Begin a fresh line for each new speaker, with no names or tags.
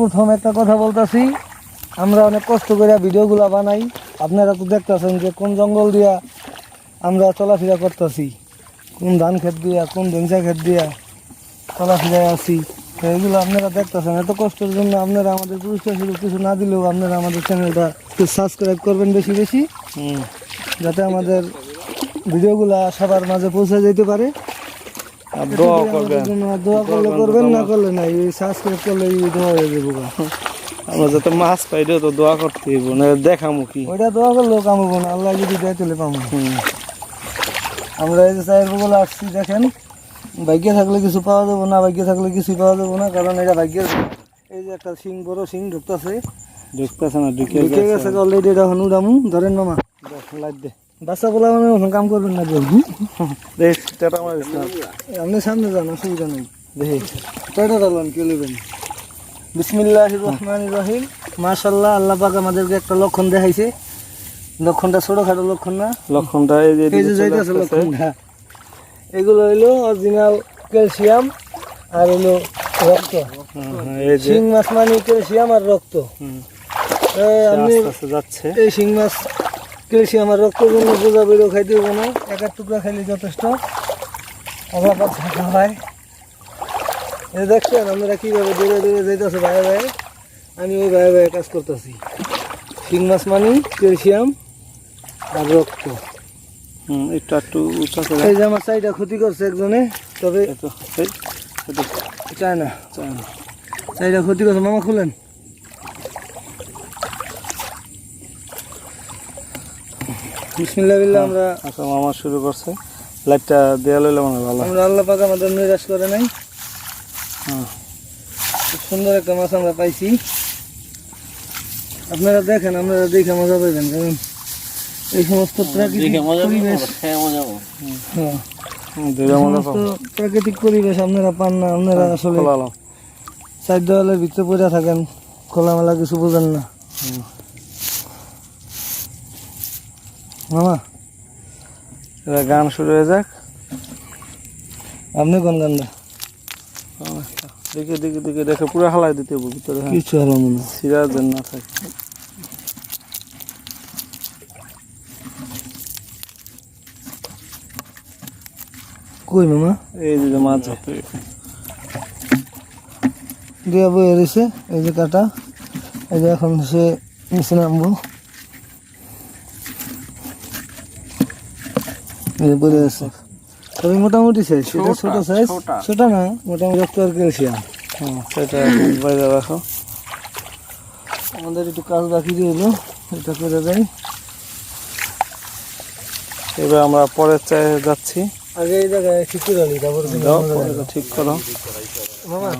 প্রথম একটা কথা বলতাছি। আমরা অনেক কষ্ট করে ভিডিওগুলো বানাই। আপনারা তো দেখতেছেন যে কোন জঙ্গল দিয়া আমরা চলাফেরা করতেছি। কোন ধান ক্ষেত দিয়া কোন ভেঞ্চা ক্ষেত দিয়া চলাফেরায় আছি। তো এগুলো আপনারা দেখতেছেন। এত কষ্টের জন্য আপনারা আমাদের পুরস্কার স্বরূপ কিছু না দিলেও আপনারা আমাদের চ্যানেলটা একটু সাবস্ক্রাইব করবেন বেশি বেশি। যাতে আমাদের ভিডিওগুলা সবার মাঝে পৌঁছে যেতে পারে।
দোয়া করবেন।
দোয়া করলে করবেন না করলে নাই এই সাবস্ক্রাইব করলে দোয়া হয়ে যাব
আমরা যাতে মাছ পাই রে তো দোয়া করতে হইব না দেখামু কি।
ওইটা দোয়া করলেও কামাবো না আল্লাহ যদি দেয় তাহলে পাবো আমরা এই যে চায়ের বগুলো আসছি দেখেন ভাগ্যে থাকলে কিছু পাওয়া যাব না ভাগ্যে থাকলে কিছু পাওয়া যাব না কারণ এটা ভাগ্যের এই যে একটা সিং বড় সিং ঢুকতেছে।
ঢুকতেছে না ঢুকে
গেছে। অলরেডি এটা হনু দামু ধরেন মামা
লাইট দে।
বাচ্চা বলা মানে ওখানে কাম করবেন না বলব আপনি সামনে যান অসুবিধা নেই।
দেখি
কয়টা ডালবেন কে নেবেন বিসমিল্লাহ রহমান রহিম মাশাল্লাহ আল্লাহ পাক আমাদেরকে একটা লক্ষণ দেখাইছে। লক্ষণটা ছোটখাটো লক্ষণ না।
লক্ষণটা এই যে
যাইতেছে লক্ষণটা। এগুলো হইল অরিজিনাল ক্যালসিয়াম আর হইল রক্ত। শিং মাছ মানে ক্যালসিয়াম আর রক্ত। আপনি
যাচ্ছে।
এই শিং মাছ ক্যালসিয়াম আর রক্তের জন্য বোঝা বেরো খাইতে হবে না। এক এক টুকরা খাইলে যথেষ্ট। পাক থাকা হয়। এই দেখছেন আমরা কীভাবে দূরে দূরে যাইতেছে ভাই ভাই? আমি ওই ভাই ভাই কাজ করতেছি। শিং মাছ মানে ক্যালসিয়াম আর রক্ত।
হুম একটু একটু
এই যে আমার চাইটা ক্ষতি করছে একজনে তবে চায় না।
চাই না।
চাইটা ক্ষতি করছে মামা খুলেন। বিসমিল্লাহ বিল্লাহ আমরা
আচ্ছা মামা শুরু করছে। লাইটটা দেওয়া লইলে মনে ভালো।
আমরা আল্লাহ পাক আমাদের নিরাশ করে নাই।
হুম,
খুব সুন্দর একটা মাছ আমরা পাইছি। আপনারা দেখেন আপনারা দেখে মজা পাইবেন কারণ এই সমস্ত প্রাকৃতিক পরিবেশ হ্যাঁ,
মজা
সমস্ত প্রাকৃতিক পরিবেশ আপনারা পান না আপনারা আসলে চার দেওয়ালের ভিতরে পড়ে থাকেন খোলামেলা কিছু বোঝেন না
হুম।
মামা
এবার গান শুরু হয়ে যাক।
আপনি কোন গানটা?
দেখে দেখে দেখে দেখে পুরো হালাই দিতে হবে ভিতরে হ্যাঁ।
কিছু হলো হয়।
না থাকে।
কই মামা?
এই যে মাছ
দিয়া বয়ে রয়েছে এই যে কাটা এই যে এখন সে নিচে নামবো এই যে পড়ে আছে। তবে মোটামুটি সাইজ সেটা ছোট সাইজ
ছোট।
না মোটামুটি রক্ত আর ক্যালসিয়াম
হুম সেটা বাইরে রাখো।
আমাদের একটু কাজ বাকি রইল এটা করে দেয়
এবার আমরা পরের চায়ে যাচ্ছি।
আগে এই জায়গায় আলি তারপর
ঠিক করো।
মামা